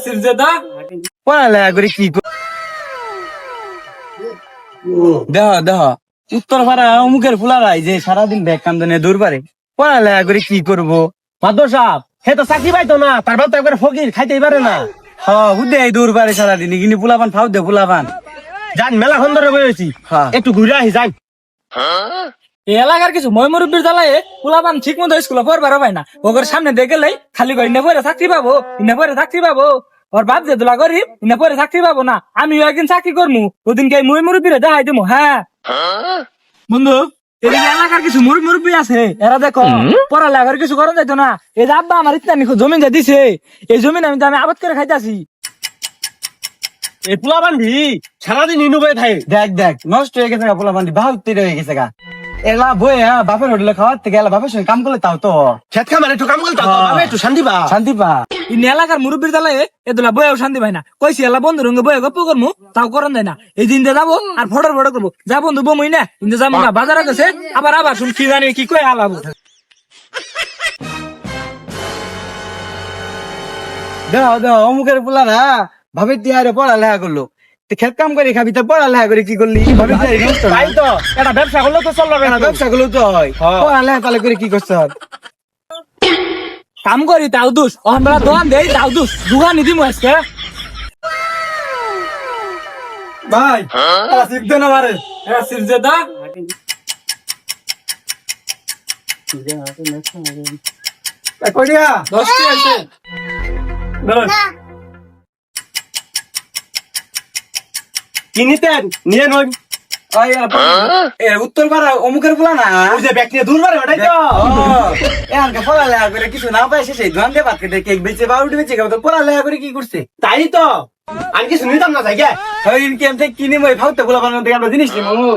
আসির যে দা? পড়ালেখা করে কি দেহ দেহ। উত্তর পাড়া অমুকের ফুলারাই যে সারাদিন ব্যাগ দূর পারে। পড়ালেখা করে কি করব? মাদর সাহেব হে তো চাকরি পাইতো না তার বাপ তো একবার ফকির খাইতেই পারে না। হ হুদে দূর পারে সারাদিন কিন্তু ফুলাপান ফাউ দে ফুলাপান যান মেলা খন ধরে বয়েছি হ্যাঁ। একটু ঘুরে আহি যান। এই এলাকার কিছু মই মুরব্বীর জ্বালায় পোলাপান ঠিক মতো স্কুলে পড়বার পায় না। ওদের সামনে দেখলেই খালি করে ইনে পরে চাকরি পাবো ইনে পরে চাকরি পাবো। ওর বাপ যে দোলা করি ইনে পরে চাকরি পাবো না। আমিও একদিন চাকরি করমু। ওদিনকে মই মুরব্বীরে দেখাই দিমু হ্যাঁ। বন্ধু এদিকে এলাকার কিছু মুরব্বী মুরব্বী আছে। এরা দেখো পড়ালেখার কিছু করা যাইতো না। এই যে আব্বা আমার ইত্যাদি জমিন যা দিছে এই জমিন আমি তো আমি আবাদ করে খাইতাছি। এই পোলা বান্ধি সারাদিন ইনুবে থাকে। দেখ দেখ নষ্ট হয়ে গেছে গা ফুলাপান বাহু তেরে হয়ে গেছে গা। এলা বই হ্যাঁ বাপের হোটেলে খাওয়ার থেকে এলা বাপের সঙ্গে কাম করলে তাও তো। খেত খামার একটু কাম করতে হ্যাঁ। হবে একটু শান্তি পা শান্তি পা। ইনি এলাকার মুরব্বীর জ্বালায় এদুলা বয়েও শান্তি পাই না। কইছি এলা বন্ধু রঙে বয়ে গপ্প করমু তাও করন যায় না। এই দিন দিয়ে যাব আর ফটোর ফটো করব। যা বন্ধু বমুই না। কিন্তু যাব না বাজারে গেছে আবার আবার শুন কি জানি কি কয়ে আলাবো। দেহ দেহ অমুকের ফুলারা ভাবে তিয়ারে পড়ালেখা করল। তো খেত কাম করে খাবি তো পড়ালেখা করে কি করলি। তাই? তো এটা ব্যবসা করলে তো চলবে না ব্যবসা গুলো তো হয়। হ্যাঁ। পড়ালেখা তাহলে করে কি করতে কাম করি তাও দুস আমরা দোকান দেই তাও দুস দোকান নিদি আজকে। ভাই শিখতে না পারে সিরজে দা কটিয়া দশটি আছে। কিনিতেন নিয়ে নই উত্তর পাড়া অমুকের বলা না? ওই যে ব্যক্তি দূর পারে ওটাই তো। এখানকে পড়ালেখা করে কিছু না পাই সেই দোকান দিয়ে ভাত খেতে কেক বেচে বা উঠে বেচে তো পড়ালেখা করে কি করছে? তাই তো। আমি কিছু নিতাম না তাই কিনে মই ভাবতে বলা বানানো থেকে আমরা জিনিস নিই মামু